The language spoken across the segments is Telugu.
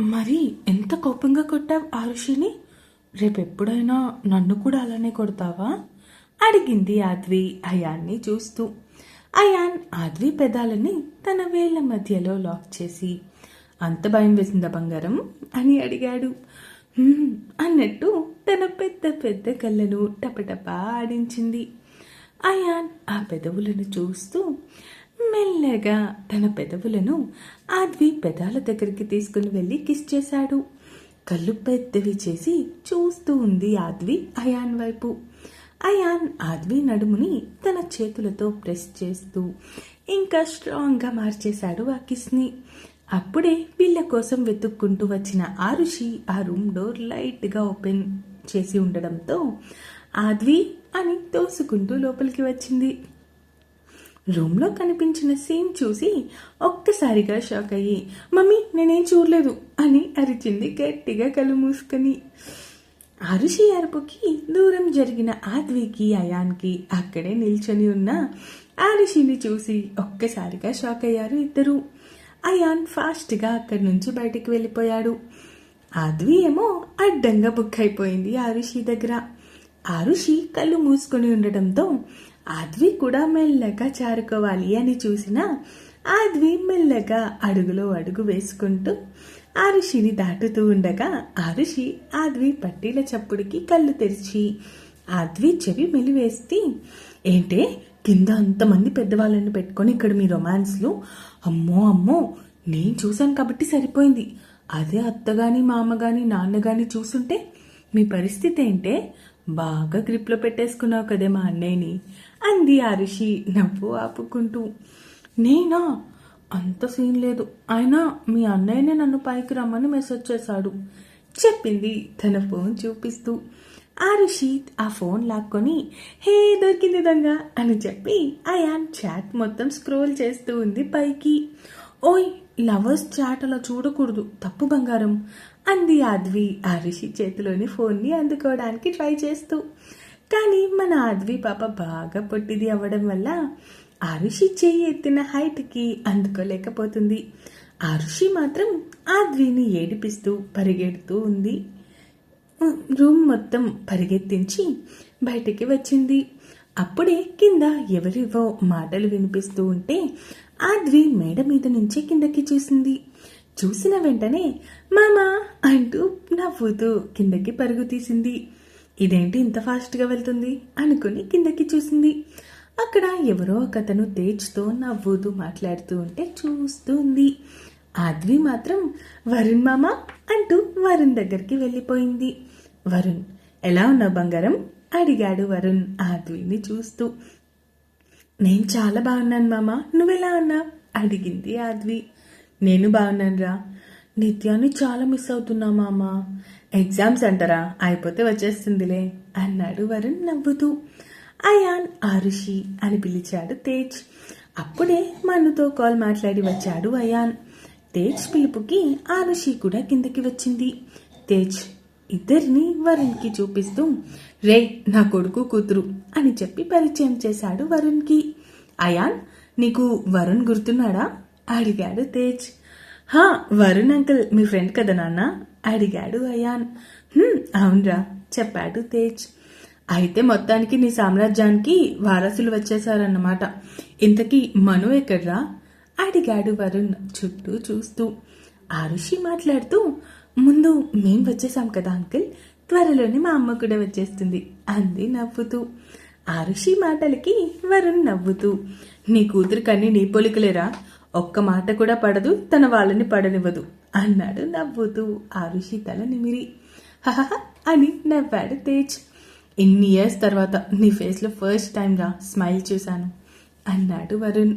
మరి ఎంత కోపంగా కొట్టావు ఆరుషిని రేపెప్పుడైనా నన్ను కూడా అలానే కొడతావా? అడిగింది ఆద్వి అయాన్ని చూస్తూ. అయాన్ ఆద్వి పెదాలని తన వేళ్ళ మధ్యలో లాక్ చేసి అంత భయం వేసిందా బంగారం? అని అడిగాడు. అన్నట్టు తన పెద్ద పెద్ద కళ్ళను టపటపా ఆడించింది. అయాన్ ఆ పెదవులను చూస్తూ మెల్లగా తన పెదవులను ఆద్వి పెదాల దగ్గరికి తీసుకుని వెళ్ళి కిస్ చేశాడు. కళ్ళు పెద్దవి చేసి చూస్తూ ఉంది ఆద్వి అయాన్ వైపు. అయాన్ ఆద్వి నడుముని తన చేతులతో ప్రెస్ చేస్తూ ఇంకా స్ట్రాంగ్గా మార్చేశాడు ఆ కిస్ని. అప్పుడే వీళ్ళ కోసం వెతుక్కుంటూ వచ్చిన ఆరుషి ఆ రూమ్ డోర్ లైట్గా ఓపెన్ చేసి ఉండడంతో ఆద్వి అని తోసుకుంటూ లోపలికి వచ్చింది. రూమ్లో కనిపించిన సీన్ చూసి ఒక్కసారిగా షాక్ అయ్యి మమ్మీ నేనేం చూడలేదు అని అరిచింది గట్టిగా కళ్ళు మూసుకొని. అరుషి అరుపుకి దూరం జరిగిన ఆద్వికి అయాన్కి అక్కడే నిల్చొని ఉన్న ఆరుషిని చూసి ఒక్కసారిగా షాక్ అయ్యారు ఇద్దరు. అయాన్ ఫాస్ట్గా అక్కడి నుంచి బయటికి వెళ్ళిపోయాడు. ఆద్వి ఏమో అడ్డంగా బుక్ అయిపోయింది ఆరుషి దగ్గర. ఆరుషి కళ్ళు మూసుకొని ఉండటంతో ఆద్వి కూడా మెల్లగా చేరుకోవాలి అని చూసిన ఆద్వి మెల్లగా అడుగులో అడుగు వేసుకుంటూ ఆరుషిని దాటుతూ ఉండగా ఆరుషి ఆద్వి పట్టీల చప్పుడుకి కళ్ళు తెరిచి ఆద్వి చెవి మెలివేస్తే ఏంటే కింద అంతమంది పెద్దవాళ్ళని పెట్టుకొని ఇక్కడ మీ రొమాన్స్లు? అమ్మో అమ్మో నేను చూశాను కాబట్టి సరిపోయింది. అదే అత్తగాని నాన్న కానీ చూసుంటే మీ పరిస్థితి ఏంటే? బాగా గ్రిప్లో పెట్టేసుకున్నావు కదే మా అన్నయ్యని. అంది అరిషి నవ్వు ఆపుకుంటూ. నేనా? అంత సీన్ లేదు. అయినా మీ అన్నయ్యనే నన్ను పైకి రమ్మని మెసేజ్ చేశాడు. చెప్పింది తన ఫోన్ చూపిస్తూ. ఆరుషి ఆ ఫోన్ లాక్కొని హే దొరికింది దొంగ అని చెప్పి అయాన్ చాట్ మొత్తం స్క్రోల్ చేస్తూ ఉంది పైకి. ఓయ్ లవర్స్ చాట్ అలా చూడకూడదు. తప్పు బంగారం అంది ఆద్వి ఆరుషి చేతిలోని ఫోన్ని అందుకోవడానికి ట్రై చేస్తూ. కానీ మన ఆద్వి పాప బాగా పొట్టిది అవ్వడం వల్ల ఆరుషి చేయి ఎత్తిన హైట్కి అందుకోలేకపోతుంది. ఆరుషి మాత్రం ఆద్విని ఏడిపిస్తూ పరిగెడుతూ ఉంది. రూమ్ మొత్తం పరిగెత్తించి బయటికి వచ్చింది. అప్పుడే కింద ఎవరివో మాటలు వినిపిస్తూ ఉంటే ఆద్వి మేడ మీద నుంచి కిందకి చూసింది. చూసిన వెంటనే మామా అంటూ నవ్వుతూ కిందకి పరుగు తీసింది. ఇదేంటి ఇంత ఫాస్ట్గా వెళ్తుంది? అనుకుని కిందకి చూసింది. అక్కడ ఎవరో ఒకతను తేజ్తో నవ్వుతూ మాట్లాడుతూ ఉంటే చూస్తూ ఉంది ఆద్వి మాత్రం వరుణ్ మామ అంటూ వరుణ్ దగ్గరికి వెళ్ళిపోయింది. వరుణ్ ఎలా ఉన్నావు బంగారం? అడిగాడు వరుణ్ ఆద్విని చూస్తూ. నేను చాలా బాగున్నాను మామ నువ్వెలా ఉన్నావు? అడిగింది ఆద్వి. నేను బాగున్నాను రా నిత్యాన్ని చాలా మిస్ అవుతున్నా మామ. ఎగ్జామ్స్ అంటారా అయిపోతే వచ్చేస్తుందిలే అన్నాడు వరుణ్ నవ్వుతూ. అయాన్ ఆరుషి అని పిలిచాడు తేజ్. అప్పుడే మనుతో కాల్ మాట్లాడి వచ్చాడు అయాన్. తేజ్ పిలుపుకి ఆరుషి కూడా కిందకి వచ్చింది. తేజ్ ఇద్దరిని వరుణ్కి చూపిస్తూ రే నా కొడుకు కూతురు అని చెప్పి పరిచయం చేశాడు వరుణ్కి. అయాన్ నీకు వరుణ్ గుర్తున్నాడా? అడిగాడు తేజ్. హా వరుణ్ అంకుల్ మీ ఫ్రెండ్ కదా నాన్న? అడిగాడు అయాన్. అవునరా చెప్పాడు తేజ్. అయితే మొత్తానికి నీ సామ్రాజ్యానికి వారసులు వచ్చేసారన్నమాట ఇంతకీ మను ఎక్కడ్రా? అడిగాడు వరుణ్ చుట్టూ చూస్తూ. ఆరుషి మాట్లాడుతూ ముందు మేం వచ్చేసాం కదా అంకిల్ త్వరలోనే మా అమ్మ కూడా వచ్చేస్తుంది అంది నవ్వుతూ. ఆరుషి మాటలకి వరుణ్ నవ్వుతూ నీ కూతురు కన్నీ నీ పొలికలేరా? ఒక్క మాట కూడా పడదు తన వాళ్ళని పడనివ్వదు. అన్నాడు నవ్వుతూ ఆరుషి తల నిమిరి అని నవ్వాడు తేజ్. ఎన్ని ఇయర్స్ తర్వాత నీ ఫేస్లో ఫస్ట్ టైం రా స్మైల్ చూశాను అన్నాడు వరుణ్.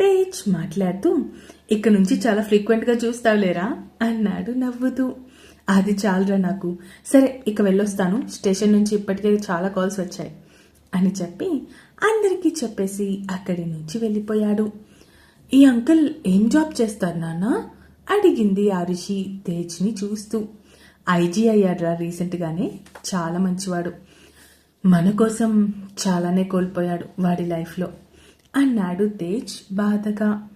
తేజ్ మాట్లాడుతూ ఇక్కడ నుంచి చాలా ఫ్రీక్వెంట్గా చూస్తావులేరా అన్నాడు నవ్వుతూ. అది చాలరా నాకు. సరే ఇక వెళ్ళొస్తాను. స్టేషన్ నుంచి ఇప్పటికే చాలా కాల్స్ వచ్చాయి అని చెప్పి అందరికీ చెప్పేసి అక్కడి నుంచి వెళ్ళిపోయాడు. ఈ అంకుల్ ఏం జాబ్ చేస్తారు నాన్న? అడిగింది ఆరుషి తేజ్ని చూస్తూ. ఐజీ అయ్యాడ్రా రీసెంట్గానే చాలా మంచివాడు. మన కోసం చాలానే కోల్పోయాడు వాడి లైఫ్లో. అన్నాడు తేజ్ బాధగా.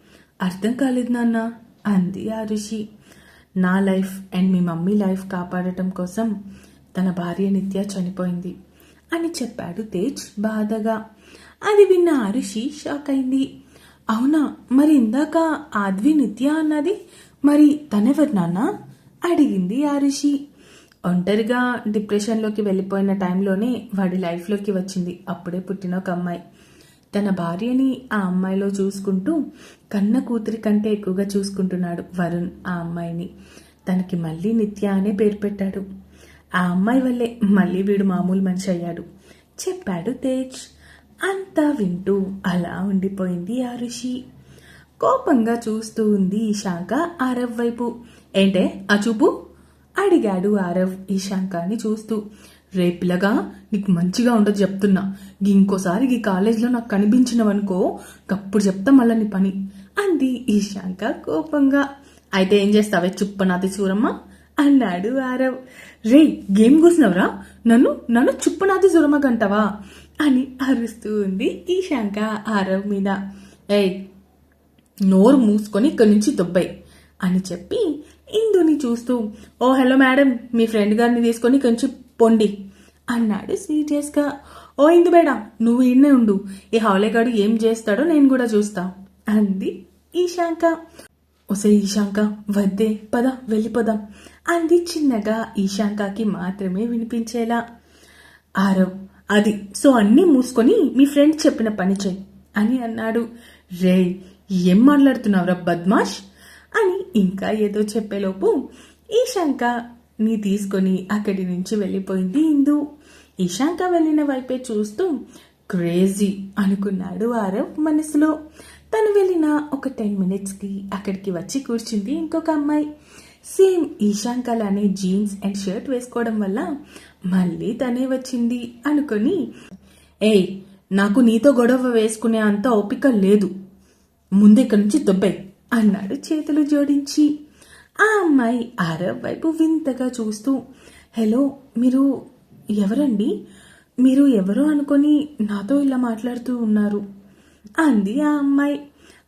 అర్థం కాలేదు నాన్న అంది ఆరుషి నా లైఫ్ అండ్ మీ మమ్మీ లైఫ్ కాపాడటం కోసం తన భార్య నిత్య చనిపోయింది అని చెప్పాడు తేజ్ బాధగా. అది విన్న ఆరుషి షాక్ అయింది అవునా మరి ఇందాక ఆద్వి నిత్య అన్నది మరి తనెవరు నాన్న? అడిగింది ఆరుషి ఒంటరిగా డిప్రెషన్లోకి వెళ్ళిపోయిన టైంలోనే వాడి లైఫ్లోకి వచ్చింది. అప్పుడే పుట్టిన ఒక అమ్మాయి. తన భార్యని ఆ అమ్మాయిలో చూసుకుంటూ కన్న కూతురి కంటే ఎక్కువగా చూసుకుంటున్నాడు వరుణ్ ఆ అమ్మాయిని. తనకి మళ్ళీ నిత్య అనే పేరు పెట్టాడు. ఆ అమ్మాయి వల్లే మళ్ళీ వీడు మామూలు మనిషి అయ్యాడు. చెప్పాడు తేజ్. అంతా వింటూ అలా ఉండిపోయింది ఆరుషి కోపంగా చూస్తూ ఉంది ఇషాంక ఆరవ్ వైపు. ఏంటే? ఆ చూపు? అడిగాడు ఆరవ్ ఇషాంకాని చూస్తూ. రేపిలగా నీకు మంచిగా ఉండదు చెప్తున్నా. ఇంకోసారి ఈ కాలేజీలో నాకు కనిపించినవనుకో అప్పుడు చెప్తా మళ్ళా నీ పని అంది ఈశాంక కోపంగా. అయితే ఏం చేస్తావే? చుప్పనాది చూరమ్మ అన్నాడు ఆరవ్. రే గేమ్ కూసినవరా నన్ను నన్ను చుప్పనాది చూరమ్మ కంటావా అని అరుస్తూ ఉంది ఈశాంక ఆరవ్ మీద. ఏయ్ నోరు మూసుకొని ఇక్కడి నుంచి దుబ్బాయి అని చెప్పి ఇందుని చూస్తూ ఓ హలో మేడం మీ ఫ్రెండ్ గారిని తీసుకొని కొంచెం పొండి అన్నాడు సీరియస్గా ఓ ఇందు బేడ నువ్వు ఈడనే ఉండు. ఈ హౌలేగాడు ఏం చేస్తాడో నేను కూడా చూస్తా అంది ఈశాంక. ఒసే ఈశాంక వద్దే పద వెళ్ళిపోదాం అంది చిన్నగా ఈశాంకకి మాత్రమే వినిపించేలా. ఆరవ్ అది సో అన్నీ మూసుకొని మీ ఫ్రెండ్ చెప్పిన పని చెయ్యి అని అన్నాడు. రే ఏం మాట్లాడుతున్నావురా బద్మాష్? అని ఇంకా ఏదో చెప్పేలోపు ఈ శంకని తీసుకొని అక్కడి నుంచి వెళ్ళిపోయింది ఇందు. ఈశాంక వెళ్ళిన వైపే చూస్తూ క్రేజీ అనుకున్నాడు ఆరవ్ మనసులో. తను వెళ్ళిన ఒక టెన్ మినిట్స్కి అక్కడికి వచ్చి కూర్చుంది ఇంకొక అమ్మాయి. సేమ్ ఈశాంకలానే జీన్స్ అండ్ షర్ట్ వేసుకోవడం వల్ల మళ్ళీ తనే వచ్చింది అనుకొని ఏయ్ నాకు నీతో గొడవ వేసుకునే అంత ఓపిక లేదు. ముందు ఇక్కడి నుంచి దొబ్బాయి అన్నాడు చేతులు జోడించి. ఆ అమ్మాయి ఆరవ్ వైపు వింతగా చూస్తూ హలో మీరు ఎవరండి? మీరు ఎవరు అనుకొని నాతో ఇలా మాట్లాడుతూ ఉన్నారు? అంది ఆ అమ్మాయి.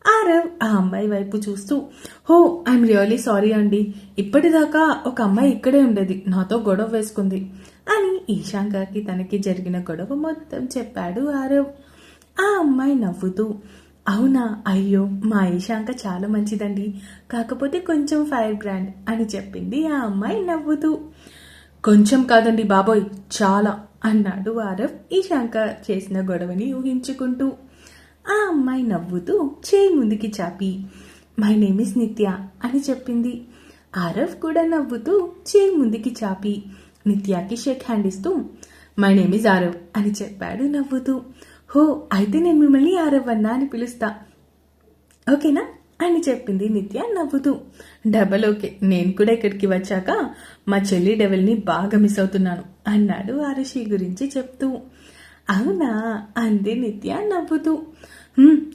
ఆరవ్ ఆ అమ్మాయి వైపు చూస్తూ హో ఐఎమ్ రియలీ సారీ అండి. ఇప్పటిదాకా ఒక అమ్మాయి ఇక్కడే ఉండేది. నాతో గొడవ వేసుకుంది. అని ఈశాంకకి తనకి జరిగిన గొడవ మొత్తం చెప్పాడు ఆరవ్ ఆ అమ్మాయి నవ్వుతూ అవునా? అయ్యో మా ఈశాంక చాలా మంచిదండి. కాకపోతే కొంచెం ఫైర్ బ్రాండ్ అని చెప్పింది. ఆ అమ్మాయి నవ్వుతూ కొంచెం కాదండి బాబోయ్ చాలా అన్నాడు ఆరఫ్ ఈశాంక చేసిన గొడవని ఊహించుకుంటూ ఆ అమ్మాయి నవ్వుతూ చేయి ముందుకి చాపి మై నేమ్ ఇస్ నిత్య అని చెప్పింది. ఆరఫ్ కూడా నవ్వుతూ చేయి ముందుకి చాపి నిత్యాకి షేక్ హ్యాండ్ ఇస్తూ మై నేమ్ ఇస్ ఆరవ్ అని చెప్పాడు నవ్వుతూ. హో అయితే నేను మిమ్మల్ని ఆరవ్వన్నా అని పిలుస్తా. ఓకేనా? అని చెప్పింది నిత్య నవ్వుతూ. డబల్ ఓకే నేను కూడా ఇక్కడికి వచ్చాక మా చెల్లి డెవల్ని బాగా మిస్ అవుతున్నాను అన్నాడు ఆరుషి గురించి చెప్తూ. అవునా? అంది నిత్య నవ్వుతూ.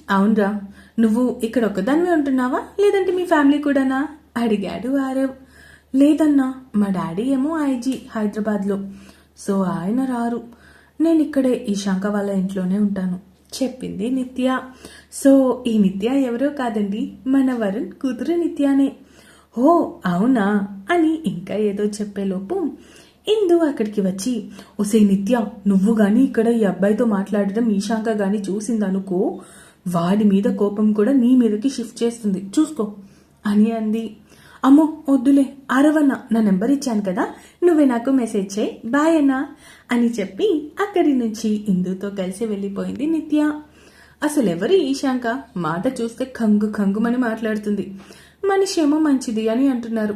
అవునరా. నువ్వు ఇక్కడ ఒక్కదానివే ఉంటున్నావా? లేదంటే మీ ఫ్యామిలీ కూడానా? అడిగాడు ఆరవ్. లేదన్నా. మా డాడీ ఏమో ఐజీ హైదరాబాద్లో. సో ఆయన రారు. నేను ఇక్కడే ఈ శంక వాళ్ళ ఇంట్లోనే ఉంటాను చెప్పింది నిత్య. సో ఈ నిత్య ఎవరో కాదండి మన వరుణ్ కూతురు నిత్యానే. ఓ అవునా? అని ఇంకా ఏదో చెప్పేలోపు ఇందు అక్కడికి వచ్చి ఒసే నిత్య నువ్వు గాని ఇక్కడ ఈ అబ్బాయితో మాట్లాడడం ఈశాంక గాని చూసిందనుకో వాడి మీద కోపం కూడా నీ మీదకి షిఫ్ట్ చేస్తుంది. చూసుకో అని అంది. అమ్మో వద్దులే అరవన్న నా నెంబర్ ఇచ్చాను కదా నువ్వే నాకు మెసేజ్ చేయి బాయ్ అన్నా అని చెప్పి అక్కడి నుంచి ఇందుతో కలిసి వెళ్ళిపోయింది నిత్య. అసలు ఎవరి ఈశాంక? మాట చూస్తే కంగు కంగుమని మాట్లాడుతుంది. మనిషి ఏమో మంచిది అని అంటున్నారు.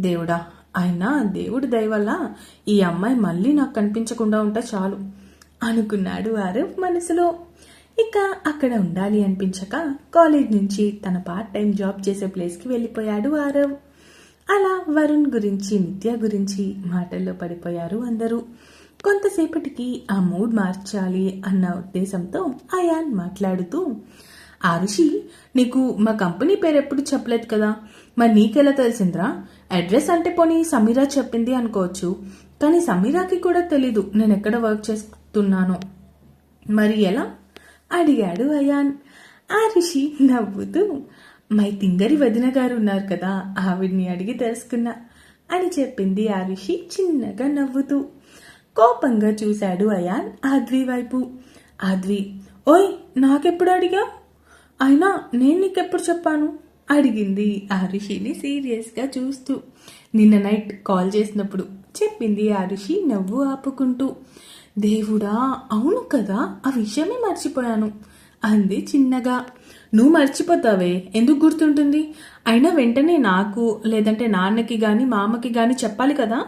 దేవుడా అయినా దేవుడి దయవల్ల ఈ అమ్మాయి మళ్ళీ నాకు కనిపించకుండా ఉంటే చాలు అనుకున్నాడు వారు మనసులో. ఇక అక్కడ ఉండాలి అనిపించక కాలేజ్ నుంచి తన పార్ట్ టైం జాబ్ చేసే ప్లేస్కి వెళ్ళిపోయాడు ఆరవ్. అలా వరుణ్ గురించి నిత్య గురించి మాటల్లో పడిపోయారు అందరూ. కొంతసేపటికి ఆ మూడ్ మార్చాలి అన్న ఉద్దేశంతో అయాన్ మాట్లాడుతూ ఆరుషి నీకు మా కంపెనీ పేరు ఎప్పుడు చెప్పలేదు కదా? మరి నీకెలా తెలిసిందిరా? అడ్రస్ అంటే పోనీ సమీరా చెప్పింది అనుకోవచ్చు. కానీ సమీరాకి కూడా తెలీదు. నేను ఎక్కడ వర్క్ చేస్తున్నానో. మరి ఎలా? అడిగాడు అయాన్. ఆ రిషి నవ్వుతూ మై తింగరి వదిన గారు ఉన్నారు కదా ఆవిడ్ని అడిగి తెలుసుకున్నా అని చెప్పింది ఆ రిషి చిన్నగా నవ్వుతూ. కోపంగా చూశాడు అయాన్ ఆద్వి వైపు. ఆద్వి ఓయ్ నాకెప్పుడు అడిగా? అయినా నేను నీకెప్పుడు చెప్పాను? అడిగింది ఆ ఋషిని సీరియస్గా చూస్తూ. నిన్న నైట్ కాల్ చేసినప్పుడు చెప్పింది ఆ ఋషి నవ్వు ఆపుకుంటూ. దేవుడా అవును కదా ఆ విషయమే మర్చిపోయాను. అంది చిన్నగా. నువ్వు మర్చిపోతావే ఎందుకు గుర్తుంటుంది? అయినా వెంటనే నాకు లేదంటే నాన్నకి కానీ మామకి కానీ చెప్పాలి కదా?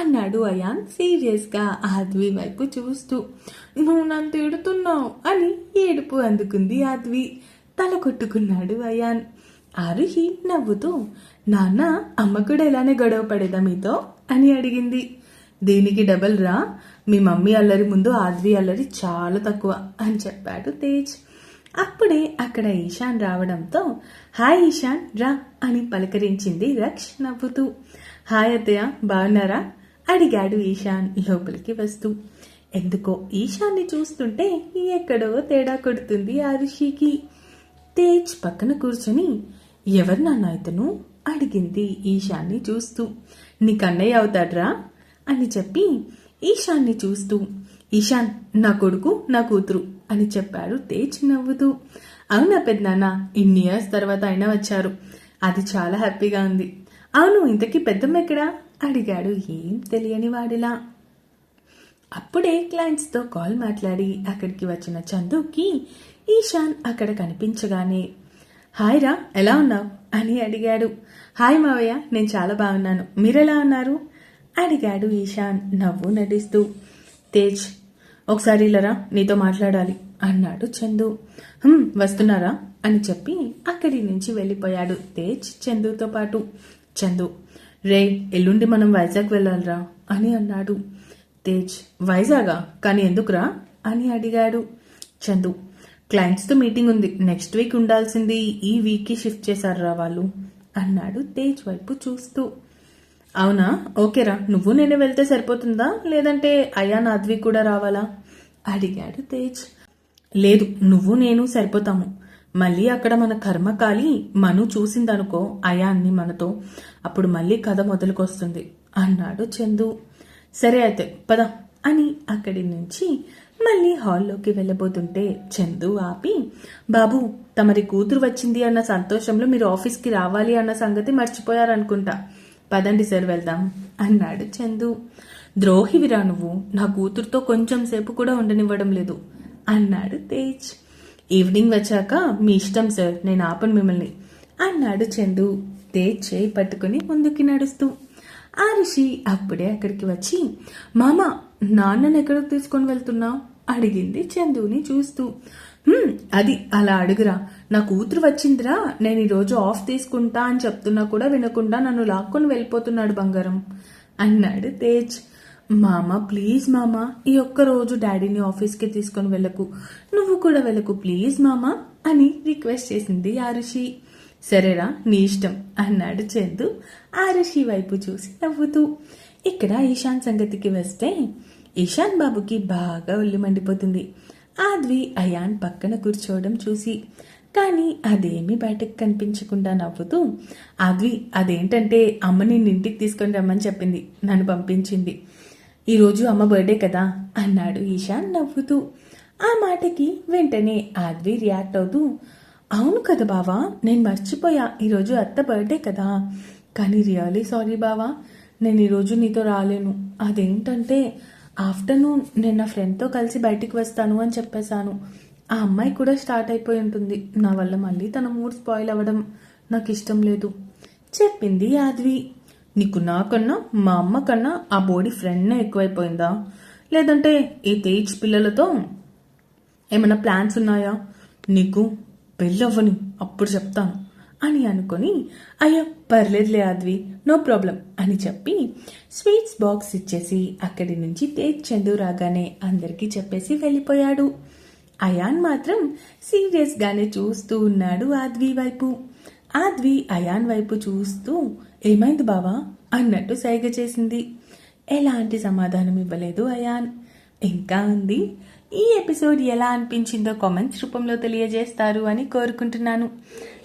అన్నాడు అయాన్ సీరియస్గా ఆద్వి వైపు చూస్తూ. నువ్వు నన్ను తిడుతున్నావు అని ఏడుపు అందుకుంది ఆద్వి. తల కొట్టుకున్నాడు అయాన్. అరుహి నవ్వుతూ నాన్న అమ్మ కూడా ఇలానే గొడవ పడేదా మీతో? అని అడిగింది. దీనికి డబల్ రా? మీ మమ్మీ అల్లరి ముందు ఆద్వి అల్లరి చాలా తక్కువ అని చెప్పాడు తేజ్. అప్పుడే అక్కడ ఈశాన్ రావడంతో హాయ్ ఈశాన్ రా అని పలకరించింది రక్ష్ నవ్వుతూ. హాయ్ అత్తయ్య బాగున్నారా? అడిగాడు ఈశాన్ లోపలికి వస్తూ. ఎందుకో ఈశాన్ని చూస్తుంటే ఎక్కడో తేడా కొడుతుంది ఆ ఋషికి. తేజ్ పక్కన కూర్చొని ఎవరు నాన్న ఇతను? అడిగింది ఈశాన్ని చూస్తూ. నీ కన్నయ్య అవుతాడ్రా? అని చెప్పి ఈశాన్ని చూస్తూ ఈశాన్ నా కొడుకు నా కూతురు అని చెప్పాడు తేజ్ నవ్వుతూ అవునా పెద్దనాన్న ఇన్ని ఇయర్స్ తర్వాత అయినా వచ్చారు. అది చాలా హ్యాపీగా ఉంది. అవును ఇంతకీ పెద్దమ్మ ఎక్కడా? అడిగాడు ఏం తెలియని వాడిలా. అప్పుడే క్లయింట్స్తో కాల్ మాట్లాడి అక్కడికి వచ్చిన చందుకి ఈశాన్ అక్కడ కనిపించగానే హాయ్ రా ఎలా ఉన్నావు? అని అడిగాడు. హాయ్ మావయ్య నేను చాలా బాగున్నాను. మీరెలా ఉన్నారు? అడిగాడు ఈశాన్. నవ్వు నటిస్తూ తేజ్ ఒకసారి ఇల్లరా నీతో మాట్లాడాలి అన్నాడు చందు. వస్తున్నారా? అని చెప్పి అక్కడి నుంచి వెళ్ళిపోయాడు తేజ్ చందుతో పాటు. చందు రే ఎల్లుండి మనం వైజాగ్ వెళ్ళాలిరా అని అన్నాడు. తేజ్ వైజాగా? కానీ ఎందుకురా? అని అడిగాడు చందు. క్లయింట్స్తో మీటింగ్ ఉంది. నెక్స్ట్ వీక్ ఉండాల్సింది ఈ వీక్కి షిఫ్ట్ చేశారురా వాళ్ళు అన్నాడు తేజ్ వైపు చూస్తూ. అవునా? ఓకేరా నువ్వు నేను వెళ్తే సరిపోతుందా? లేదంటే అయ్యా నాద్వి కూడా రావాలా? అడిగాడు తేజ్. లేదు నువ్వు నేను సరిపోతాము. మళ్ళీ అక్కడ మన కర్మ కాలి మను చూసిందనుకో అయాన్ని మనతో. అప్పుడు మళ్ళీ కథ మొదలుకొస్తుంది అన్నాడు చందు. సరే అయితే పద అని అక్కడి నుంచి మళ్ళీ హాల్లోకి వెళ్ళబోతుంటే చందు ఆపి బాబు తమరి కూతురు వచ్చింది అన్న సంతోషంలో మీరు ఆఫీస్కి రావాలి అన్న సంగతి మర్చిపోయారనుకుంటా. పదండి సార్ వెళ్దాం. అన్నాడు చందు. ద్రోహివిరా నువ్వు. నా కూతురుతో కొంచెం సేపు కూడా ఉండనివ్వడం లేదు. అన్నాడు తేజ్. ఈవినింగ్ వచ్చాక మీ ఇష్టం సార్ నేను ఆపను మిమ్మల్ని అన్నాడు చందు. తేజ్ చేయి పట్టుకుని ముందుకి నడుస్తూ. ఆ ఋషి అప్పుడే అక్కడికి వచ్చి మామ నాన్నని ఎక్కడికి తీసుకొని వెళ్తున్నావు? అడిగింది చందుని చూస్తూ. అది అలా అడుగురా. నా కూతురు వచ్చిందిరా నేను ఈరోజు ఆఫ్ తీసుకుంటా అని చెప్తున్నా కూడా వినకుండా నన్ను లాక్కొని వెళ్ళిపోతున్నాడు బంగారం. అన్నాడు తేజ్. మామ ప్లీజ్ మామ ఈ ఒక్క రోజు డాడీని ఆఫీస్కి తీసుకొని వెళ్ళకు. నువ్వు కూడా వెళ్ళకు ప్లీజ్ మామ అని రిక్వెస్ట్ చేసింది ఆరుషి. సరేరా నీ ఇష్టం అన్నాడు చందు. ఆరుషి వైపు చూసి నవ్వుతూ. ఇక్కడ ఈశాన్ సంగతికి వస్తే ఈశాన్ బాబుకి బాగా ఒళ్ళు మండిపోతుంది. ఆద్వి అయాన్ పక్కన కూర్చోవడం చూసి కానీ అదేమీ బయటకు కనిపించకుండా నవ్వుతూ ఆద్వి అదేంటంటే అమ్మ నిన్ను ఇంటికి తీసుకొని రమ్మని చెప్పింది నన్ను పంపించింది. ఈరోజు అమ్మ బర్త్డే కదా అన్నాడు ఈశాన్ నవ్వుతూ. ఆ మాటకి వెంటనే ఆద్వి రియాక్ట్ అవుతూ అవును కదా బావా నేను మర్చిపోయా ఈరోజు అత్త బర్త్డే కదా. కానీ రియలీ సారీ బావా నేను ఈరోజు నీతో రాలేను. అదేంటంటే ఆఫ్టర్నూన్ నేను నా ఫ్రెండ్తో కలిసి బయటికి వస్తాను అని చెప్పేశాను. ఆ అమ్మాయి కూడా స్టార్ట్ అయిపోయి ఉంటుంది. నా వల్ల మళ్ళీ తన మూడ్ స్పాయిల్ అవ్వడం నాకు ఇష్టం లేదు. చెప్పింది యాద్వి. నీకు నాకన్నా మా అమ్మ కన్నా ఆ బోడీ ఫ్రెండ్నే ఎక్కువైపోయిందా? లేదంటే ఈ తేజ్ పిల్లలతో ఏమైనా ప్లాన్స్ ఉన్నాయా? నీకు పెళ్ళవ్వని అప్పుడు చెప్తాను అని అనుకొని అయ్యో పర్లేదులే ఆద్వి నో ప్రాబ్లం అని చెప్పి స్వీట్స్ బాక్స్ ఇచ్చేసి అక్కడి నుంచి తేజ్ చందు రాగానే అందరికీ చెప్పేసి వెళ్ళిపోయాడు. అయాన్ మాత్రం సీరియస్ గానే చూస్తూ ఉన్నాడు ఆద్వి వైపు. ఆద్వి అయాన్ వైపు చూస్తూ ఏమైంది బావా? అన్నట్టు సైగ చేసింది. ఎలాంటి సమాధానం ఇవ్వలేదు అయాన్. ఇంకా ఉంది. ఈ ఎపిసోడ్ ఎలా అనిపించిందో కామెంట్స్ రూపంలో తెలియజేస్తారు అని కోరుకుంటున్నాను.